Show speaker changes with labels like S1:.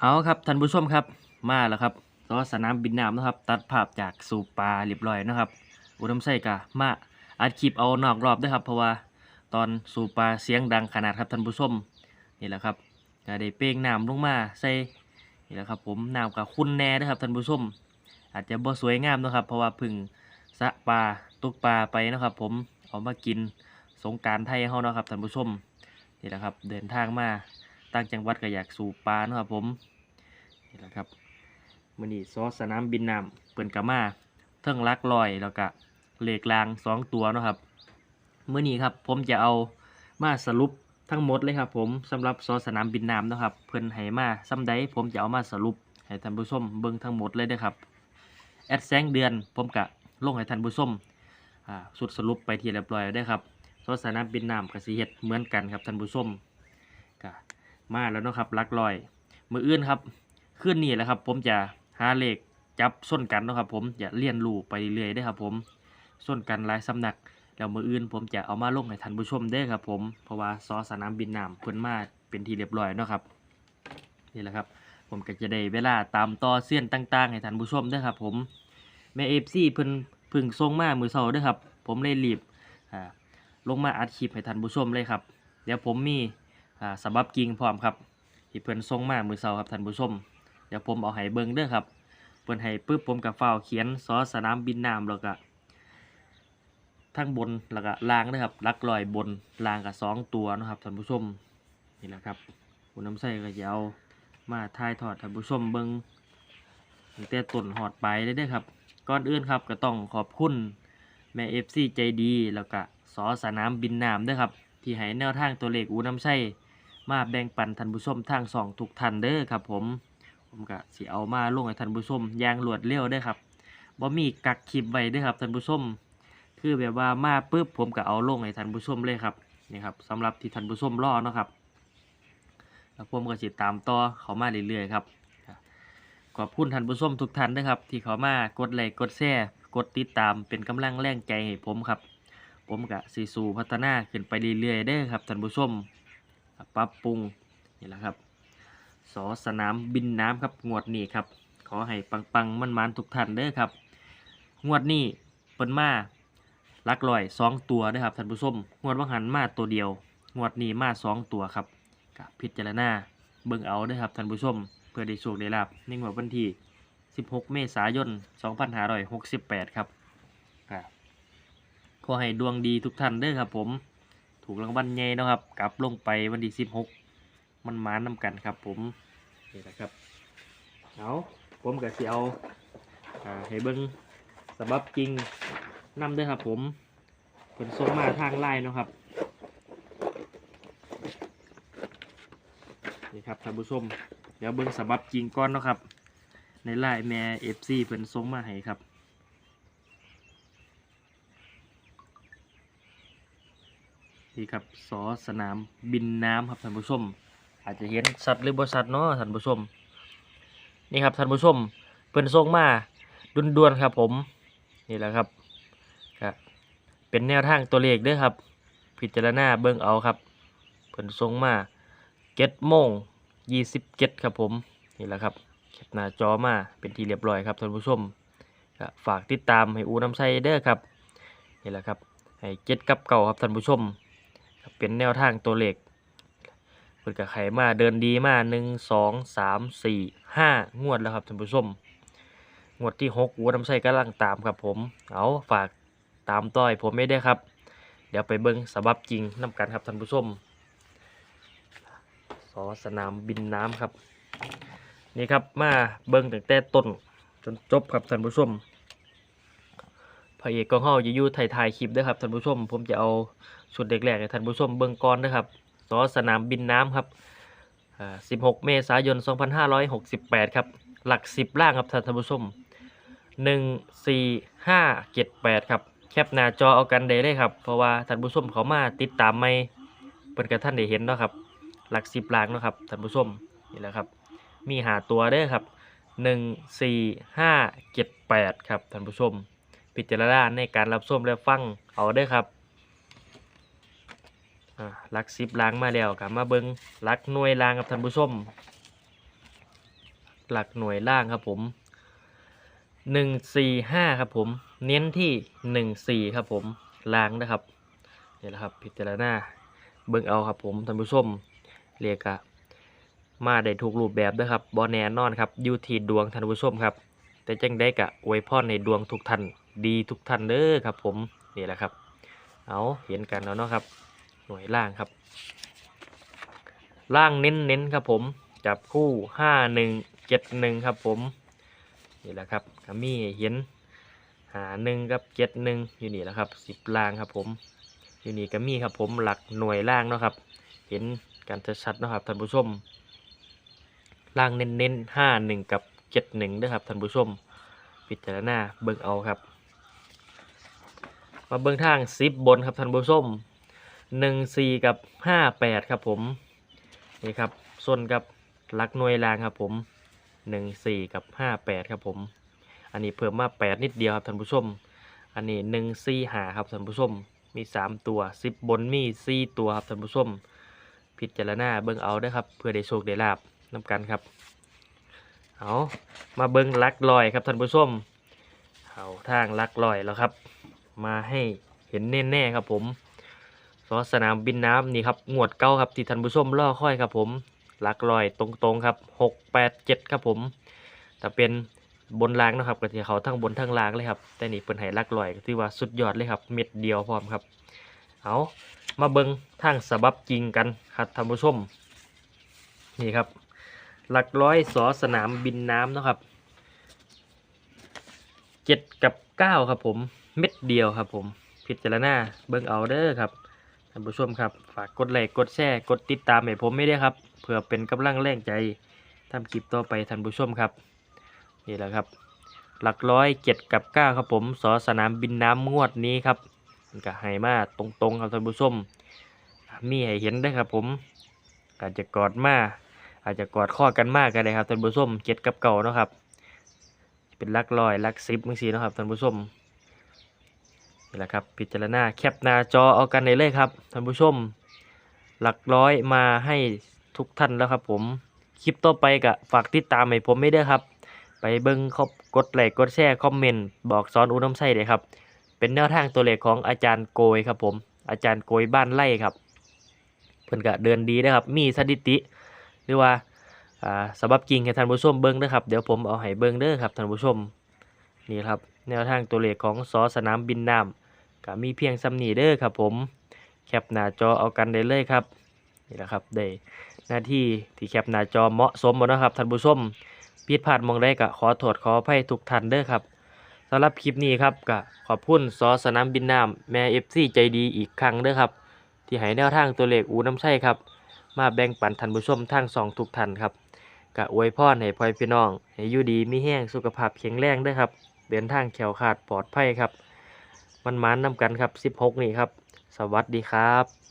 S1: เอาครับท่านผู้ชมครับมาแล้วครับซอสนามบินน้ำนะครับ ตัดภาพจากสู่ปลาเรียบร้อยนะครับ อุดมไส้กะมาอัดคลิปเอานอกรอบด้วยครับ เพราะว่าตอนสู่ปลาเสียงดังขนาดครับท่านผู้ชมนี่แหละครับก็ได้เป้งน้ำลงมาใส่นี่แหละครับ ผมน้ำกับคุณแน่ด้วยครับท่านผู้ชมอาจจะบ่สวยงามนะครับ เพราะว่าพึ่งสะปลาตุกปลาไปนะครับ ผมเอามากินสงการไทยเฮาเนาะครับท่านผู้ชมนี่แหละครับ เดินทางมา ต่างจังหวัดก็อยากสู่ปลาเนาะครับผมนี่แหละครับมื้อนี้ซอสสนามบินน้ำเปิ่นกะมาเทิงลักลอยแล้วก็เลขรางสองตัวเนาะครับมื้อนี้ครับผมจะเอามาสรุปทั้งหมดเลยครับผมสำหรับซอสนามบินน้ำนะครับ เพิ่นให้มาซ้ำใดผมจะเอามาสรุปให้ท่านผู้ชมเบิ่งทั้งหมดเลยเด้อครับแอดแสงเดือนผมกะลงให้ท่านผู้ชมสุดสรุปไปทีเรียบร้อยแล้วเด้ครับซอสนามบินน้ำกับสีเฮ็ดเหมือนกันครับท่านผู้ชมกะ มาแล้วเนาะครับลักลอย มืออื่นครับขึ้นนี่แหละครับ ผมจะหาเลขจับส้นกันเนาะครับ ผมจะเรียนรูไปเรื่อยๆได้ครับ ผมส้นกันหลายสำนักแล้วมืออื่น ผมจะเอามาลงให้ท่านผู้ชมได้ครับ ผมเพราะว่าซอสนามบินน้ำเพิ่นมาเป็นที่เรียบร้อยเนาะครับนี่แหละครับ ผมก็จะได้เวลาตามต่อเสี้ยนต่างๆให้ท่านผู้ชมได้ครับ ผมแม่เอฟซีเพิ่นพึ่งส่งมามือเสาร์ด้วยครับ ผมเลยรีบลงมาอัดคลิปให้ท่านผู้ชมเลยครับ เดี๋ยวผมมี อ่าสบับกิ่งพร้อมครับที่เพิ่นส่งมามือเช้าครับท่านผู้ชมเดี๋ยวผมเอาให้เบิ่งเด้อครับเพิ่นให้ปึ๊บผมกับฟ้าเขียนซอสนามบินน้ำแล้วก็ทั้งบนแล้วก็ล่างเด้อครับลักลอยบนล่างกับสองตัวนะครับท่านผู้ชมนี่แหละครับคุณน้ำใส่ก็จะเอามาถ่ายทอดท่านผู้ชมเบิ้งแต่ต้นหอดไปลายเลยเด้อครับก่อนอื่นครับก็ต้องขอบคุณแม่ FC ใจดี แล้วก็ซอสนามบินน้ำด้อครับ ที่ให้แนวทางตัวเลขอูน้ำใส่ มาแบ่งปันท่านผู้ชมทางสองทุกท่านเด้อครับผมผมก็สิเอามาลงให้ท่านผู้ชมอย่างรวดเร็วเด้อครับบ่มีกักคลิปไว้เด้อครับท่านผู้ชมคือแบบว่ามาปุ๊บผมก็เอาลงให้ท่านผู้ชมเลยครับนี่ครับสำหรับที่ท่านผู้ชมรอเนาะครับแล้วผมก็สิตามต่อเขามาเรื่อยๆครับขอบคุณท่านผู้ชมทุกท่านด้วยครับ ที่เขามากดไลค์กดแชร์กดติดตามเป็นกำลังแรงใจให้ผมครับ ผมก็สิสู่พัฒนาขึ้นไปเรื่อยๆเด้ครับท่านผู้ชม ปรับปรุงนี่แหละครับสอสนามบินน้ำครับงวดนี้ครับ ขอให้ปังๆมันมันทุกท่านเด้อครับ งวดนี้เปิ้นมาลักลอยสองตัวเด้อครับท่านผู้ชมงวดว่างหันมาตัวเดียว งวดนี้มาสองตัวครับกับพิจารณาเบิ่งเอาเด้ครับท่านผู้ชม เพื่อได้โชคได้ลาบในงวดวันที่ 16 เมษายน 2568 ครับก็ขอให้ดวงดีทุกท่านเด้อครับผม ถูกรางวัลใหญ่นะครับ กลับลงไปวันที่สิบหกมันมานำกันครับ ผมนี่แหละครับเอาผมกับเสียเอาอ่าให้เบิ้งสบับจริงนำเด้วยครับ ผมผลส่งมาทางไลน์นะครับนี่ครับท่านผู้ชมเดี๋ยวเบิ้งสบับจริงก่อนนะครับ ในไลน์แม่เอฟซีเพิ่นส่งมาให้ครับ นี่ครับสอสนามบินน้ำครับท่านผู้ชมอาจจะเห็นสัตว์หรือบ่สัตว์เนาะท่านผู้ชมนี่ครับท่านผู้ชมเพิ่นส่งมาด่วนๆครับผมนี่แหละครับครับเป็นแนวทางตัวเลขด้อครับ พิจารณาเบิ่งเอาครับเพิ่นส่งมาเจ็ดโมงยี่สิบเจ็ดครับผมนี่แหละครับแคปหน้าจอมาเป็นที่เรียบร้อยครับท่านผู้ชมฝากติดตามให้อูน้ำใสเด้อครับนี่แหละครับให้เจ็ดกับเก่าครับท่านผู้ชม เป็นแนวทางตัวเลขเปิดกับไขมาเดินดีมาหนึ่งสองสามสี่ห้างวดแล้วครับท่านผู้ชมงวดที่หกวัวน้ำใส่กำลังตามครับผม เอาฝากตามต้อยผมไม่ได้ครับ เดี๋ยวไปเบิ้งสบับจริงน้ำกันครับท่านผู้ชมสอสนามบินน้ำครับ นี่ครับมาเบิ้งตั้งแต่ต้นจนจบครับท่านผู้ชม พระเอกกองเฮาจะอยู่ถ่ายถ่ายคลิปเด้วยครับท่านผู้ชม ผมจะเอาชุดเด็กแรกให้ท่านผู้ชมเบิ่งก่อนนะครับสอสนามบินน้ำครับอ่า16 เมษายน 2568 ครับ หลัก 10 ล่างครับท่านผู้ชม 1 4 5 7 8 ครับ แคปหน้าจอเอากันได้เลยครับ เพราะว่าท่านผู้ชมเขามาติดตามไม่เปิดกระท่านได้เห็นเนาะครับ หลัก 10 ล่างเนาะครับท่านผู้ชมนี่แหละครับ มีหาตัวเด้อครับ 1 4 5 7 8 ครับท่านผู้ชม พิจารณาในการรับชมและฟังเอาเด้ครับลักซิบล้างมาแล้วกลับมาเบิงลักหน่วยล้างกับท่านผู้ชมหลักหน่วยล่างครับผมหนึ่งสี่ห้าครับผม เน้นที่หนึ่งสี่ครับผมล่างนะครับนี่แหละครับพิจารณาเบิ่งเอาครับผมท่านผู้ชมเรียกะมาได้ถูกรูปแบบด้วยครับบอแน่นอนครับยูทีดวงท่านผู้ชมครับ แต่จังได้กะอวยพรในดวงทุกท่าน ดีทุกท่านเด้อครับ ผมนี่แหละครับ เอาเห็นกันแล้วเนาะครับ หน่วยล่างครับ ล่างเน้นเน้นครับผม จับคู่ห้าหนึ่งเจ็ดหนึ่งครับ ผมนี่แหละครับก็มีให้เห็นหาหนึ่งกับเจ็ดหนึ่งอยู่นี่แหละครับสิบล่างครับ ผมอยู่นี่ก็มี่ครับ ผมหลักหน่วยล่างเนาะครับ เห็นกันชัดๆนะครับท่านผู้ชมล่างเน้นเน้นห้าหนึ่งกับเจ็ดหนึ่งด้วยครับท่านผู้ชม พิจารณาเบิ่งเอาครับ มาเบิ่งทางซิบบนครับท่านผู้ชมหนึ่งสี่กับห้าแปดครับผมนี่ครับส่วนกับลักหน่วยรางครับผมหนึ่งสี่กับห้าแปดครับผม อันนี้เพิ่มมาแปดนิดเดียวครับท่านผู้ชม อันนี้หนึ่งสี่หาครับท่านผู้ชม มีสามตัวสิบบนมีสี่ตัวครับท่านผู้ชม พิจารณาเบิ่งเอาเด้ครับเพื่อได้โชคได้ลาบน้ำกันครับเอามาเบิ้งลักลอยครับท่านผู้ชมเอาทางลักลอยแล้วครับ มาให้เห็นแน่ๆครับผมสอสนามบินน้ำนี่ครับงวดเก้าครับที่ท่านผู้ชมล่อค่อยครับผมลักลอยตรงๆครับหกแปดเจ็ดครับผมแต่เป็นบนรางนะครับก็ที่เขาทั้งบนทั้งล่างเลยครับแต่นี่เป็นไห้ลักลอยก็ที่ว่าสุดยอดเลยครับ เม็ดเดียวพร้อมครับ เอามาเบิ้งทางสบับจริงกันครับท่านผู้ชมนี่ครับ หลักร้อยสอสนามบินน้ำนะครับเจ็ดกับ เก้าครับผมเม็ดเดียวครับผมพิจารณาเบิ่งเอาเด้อครับท่านผู้ชมครับ ฝากกดไลค์กดแชร์กดติดตามให้ผมไม่ได้ครับเพื่อเป็นกำลังแรงใจทำคลิปต่อไปท่านผู้ชมครับ นี่แหละครับ หลักร้อยเจ็ดกับเก้าครับผมสอสนามบินน้ำงวดนี้ครับมันก็ให้มาตรงๆครับท่านผู้ชมมีให้เห็นได้ครับผมอาจจะกอดมาอาจจะกอดข้อกันมากก็ได้ครับท่านผู้ชมเจ็ดกับเก่านะครับ เป็นลักร้อยลักสิบมั้งสีนะครับท่านผู้ชมนี่แหละครับพิจารณาแคปหน้าจอเอากันได้เลยครับท่านผู้ชม หลักร้อยมาให้ทุกท่านแล้วครับผมคลิปต่อไปก็ฝากติดตามให้ผมไม่ได้ครับ ไปเบิ้งเขากดไลค์กดแชร์คอมเมนต์บอกสอนอุน้ำไส้เลยครับ เป็นแนวทางตัวเลขของอาจารย์โกยครับผม อาจารย์โกยบ้านไร่ครับ เพิ่อนก็เดินดีนะครับ มีสถิติ หรือว่า อ่าสบับจริงให้ท่านผู้ชมเบิ้งเด้อครับ เดี๋ยวผมเอาให้เบิ้งเด้อครับท่านผู้ชมนี่ครับแนวทางตัวเลขของสอสนามบินน้ำก็มีเพียงซ้ำนีเด้อครับผมแคปหน้าจอเอากันได้เลยครับนี่แหละครับได้หน้าที่ที่แคปหน้าจอเหมาะสมหมดนะครับท่านผู้ชมผิดพลาดมองได้ก็ขอโทษขออภัยทุกท่านเด้อครับสำหรับคลิปนี้ครับก็ขอบคุณสอสนามบินน้ำแม่เอฟซีใจดีอีกครั้งเด้อครับ ที่ให้แนวทางตัวเลขอูน้ำใช่ครับ มาแบ่งปันท่านผู้ชมทางสองทุกท่านครับ กะอวยพรให้พ่อพี่น้องให้อยู่ดีมีแห้งสุขภาพแข็งแรงด้วยครับ เดินทางแขวขาดปลอดภัยครับ มันมานนำกันครับ 16 นี่ครับ สวัสดีครับ